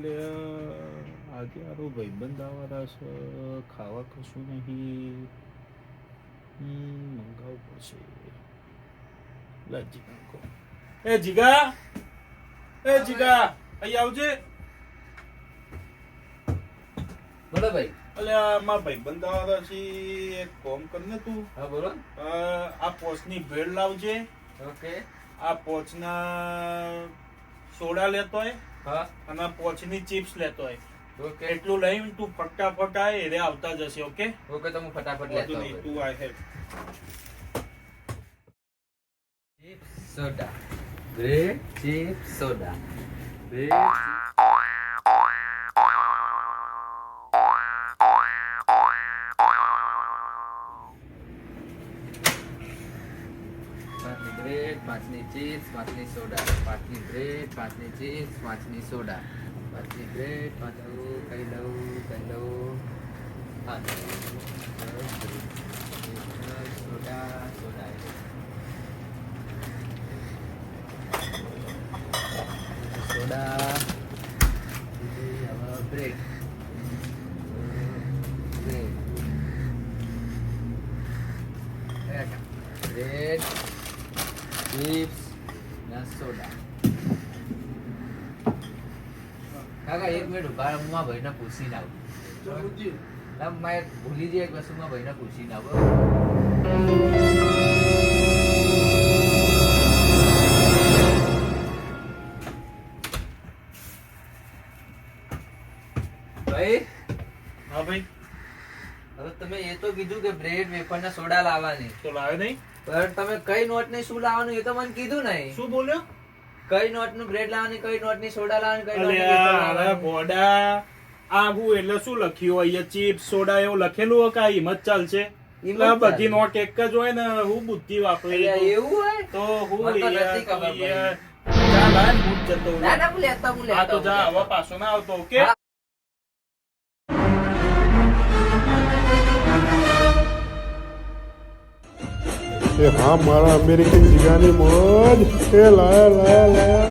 લે આજે આરો ભાઈબંધ આવવાના છે ખાવા કશું નહીં. મંગાવવું પડશે. લે જીગા એ જીગા! એ જીગા! અહીં આવજે. બોલો ભાઈ. અલે આમાં ભાઈબંધ આવવાના છે એક કોમ કર ને તું. હા બોલો. આ પોચની ભેળ લાવજે. ઓકે. આ પોચના સોડા લેતો હોય. હા? અને પોચની ચિપ્સ લેતો હોય. ઓકે. એટલું લઈને તું ફટાફટ આ એરે આવતા જશે ઓકે? ઓકે તો હું ફટાફટ લેતો નહીં તું આ હે ચિપ્સ સોડા. ગ્રે ચિપ્સ સોડા. બ્રેડ બ્રેડ પાંચની ચિપ્સ પાંચની સોડા પાંચની બ્રેડ પાંચની ચિપ્સ પાંચની સોડા પાંચની બ્રેડ પાંચ લઉં કઈ લઉં કઈ લઉં પાંચ સોડા સોડા સોડા બીજી હવે બ્રેડ બ્રેડ બ્રેડ ચિપ્સ ના સોડા કાકા એક મિનિટ ઊભા હું મારા ભાઈને પૂછીને આવું મેં ભૂલી જઈએ એક વસ્તુ મારા ભાઈને પૂછી ના ભાઈ? હા ભાઈ. હવે તમે એ તો કીધું કે બ્રેડ વેફર ના સોડા લાવવાની. તો લાવે નહીં? પણ તમે કઈ નોટની શું લાવવાનું એ તો મને કીધું નહીં. શું બોલ્યો? કઈ નોટનું બ્રેડ લાવવાની કઈ નોટની સોડા લાવવાની કઈ નોટ ગોડા આ એટલે શું લખ્યું હોય ચિપ્સ સોડા એવું લખેલું હોય કે આ હિંમત ચાલશે? એટલે બધી નોટ એક જ હોય ને હું બુદ્ધિ વાપરી એવું હોય? તો હું જતો લેતા તો જા. હવે પાછો ના આવતો ઓકે? એ હા મારા અમેરિકન જીગાની મોજ. એ લાયા લાયા લાયા.